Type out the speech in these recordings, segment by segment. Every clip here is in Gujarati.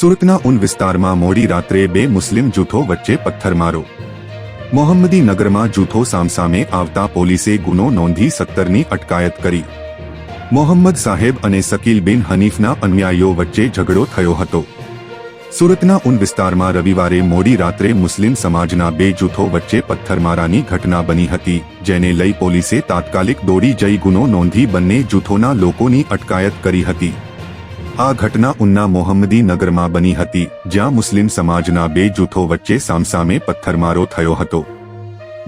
સુરતના ઉન વિસ્તારમાં મોડી રાત્રે બે મુસ્લિમ જૂથો વચ્ચે પથ્થરમારો મોહમ્મદી નગરમાં જૂથો સામસામે આવતા પોલીસે ગુનો નોંધી સત્તરની અટકાયત કરી. મોહમ્મદ સાહેબ અને સકીલ બિન હનીફના અન્યાયીઓ વચ્ચે ઝઘડો થયો હતો. સુરતના ઉન વિસ્તારમાં રવિવારે મોડી રાત્રે મુસ્લિમ સમાજના બે જૂથો વચ્ચે પથ્થરમારાની ઘટના બની હતી, જેને લઈ પોલીસે તાત્કાલિક દોડી જઈ ગુનો નોંધી બંને જૂથોના લોકોની અટકાયત કરી હતી. આ ઘટના ઉન્ના મોહમ્મદી નગરમાં બની હતી, જ્યાં મુસ્લિમ સમાજના બે જૂથો વચ્ચે સામસામે પથ્થરમારો થયો હતો.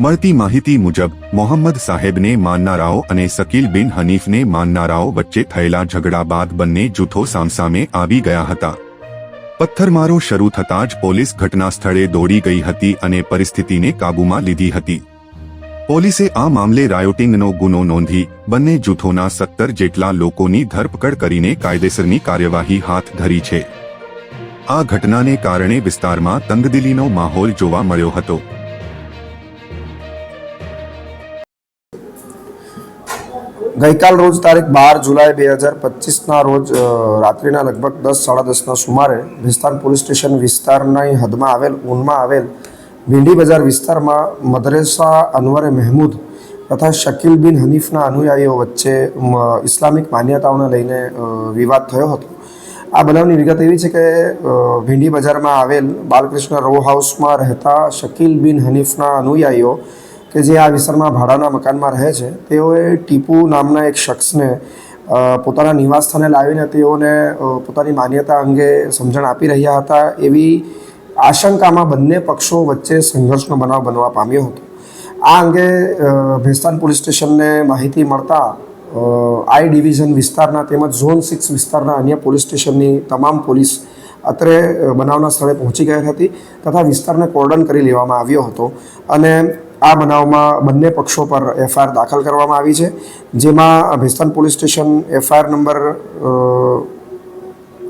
મળતી માહિતી મુજબ, મોહમ્મદ સાહેબને માનનારાઓ અને શકીલ બિન હનીફને માનનારાઓ વચ્ચે થયેલા ઝઘડા બાદ બંને જૂથો સામસામે આવી ગયા હતા. પથ્થરમારો શરૂ થતાં જ પોલીસ ઘટના સ્થળે દોડી ગઈ હતી અને પરિસ્થિતિને કાબૂમાં લીધી હતી. પોલીસે આ મામલે રાયોટિંગનો ગુનો નોંધી બંને જૂથોના સત્તર જેટલા લોકોની ધરપકડ કરીને કાયદેસરની કાર્યવાહી હાથ ધરી છે. આ ઘટનાને કારણે વિસ્તારમાં તંગદિલીનો માહોલ જોવા મળ્યો હતો. ગઈકાલ રોજ તારીખ બાર જુલાઈ બે હજાર પચીસના રોજ રાત્રિના લગભગ દસ, સાડા દસના સુમારે વિસ્તાર પોલીસ સ્ટેશન વિસ્તારની હદમાં આવેલ, ઊનમાં આવેલ ભીંડી બજાર વિસ્તારમાં મદરેસા, અનવરે મહેમૂદ તથા શકીલ બિન હનીફના અનુયાયીઓ વચ્ચે ઇસ્લામિક માન્યતાઓને લઈને વિવાદ થયો હતો. આ બનાવની વિગત એવી છે કે ભીંડી બજારમાં આવેલ બાલકૃષ્ણ રો હાઉસમાં રહેતા શકીલ બિન હનીફના અનુયાયીઓ કે જે આ વિસ્તારમાં ભાડાના મકાનમાં રહે છે, તેઓએ ટીપુ નામના એક શખ્સને પોતાના નિવાસસ્થાને લાવીને તેઓને પોતાની માન્યતા અંગે સમજણ આપી રહ્યા હતા એવી આશંકામાં બંને પક્ષો વચ્ચે સંઘર્ષનો બનાવ બનવા પામ્યો હતો. આ અંગે ભેસ્તાન પોલીસ સ્ટેશનને માહિતી મળતા આઈ ડિવિઝન વિસ્તારના તેમજ ઝોન સિક્સ વિસ્તારના અન્ય પોલીસ સ્ટેશનની તમામ પોલીસ અત્રે બનાવના સ્થળે પહોંચી ગઈ હતી તથા વિસ્તારને કોર્ડન કરી લેવામાં આવ્યો હતો અને આ બનાવમાં બંને પક્ષો પર એફઆઈઆર દાખલ કરવામાં આવી છે, જેમાં Bhestan police station FIR number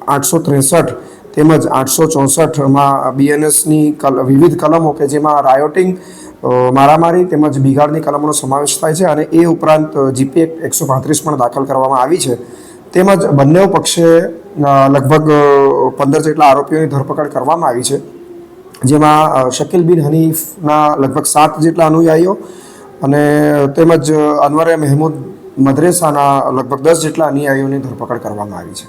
આઠસો ત્રેસઠ તેમજ આઠસો ચોસઠમાં બીએનએસની કલ, વિવિધ કલમો કે જેમાં રાયોટિંગ મારામારી તેમજ બિગાડની કલમોનો સમાવેશ થાય છે અને એ ઉપરાંત જીપી એકસો પાંત્રીસ પણ દાખલ કરવામાં આવી છે. તેમજ બંને પક્ષે લગભગ પંદર જેટલા આરોપીઓની ધરપકડ કરવામાં આવી છે. જેમાં શકીલ બિન હનીફના લગભગ સાત જેટલા અનુયાયીઓ અને તેમજ અનવરે મહેમૂદ મદ્રેસાના લગભગ દસ જેટલા અનુયાયીઓની ધરપકડ કરવામાં આવી છે.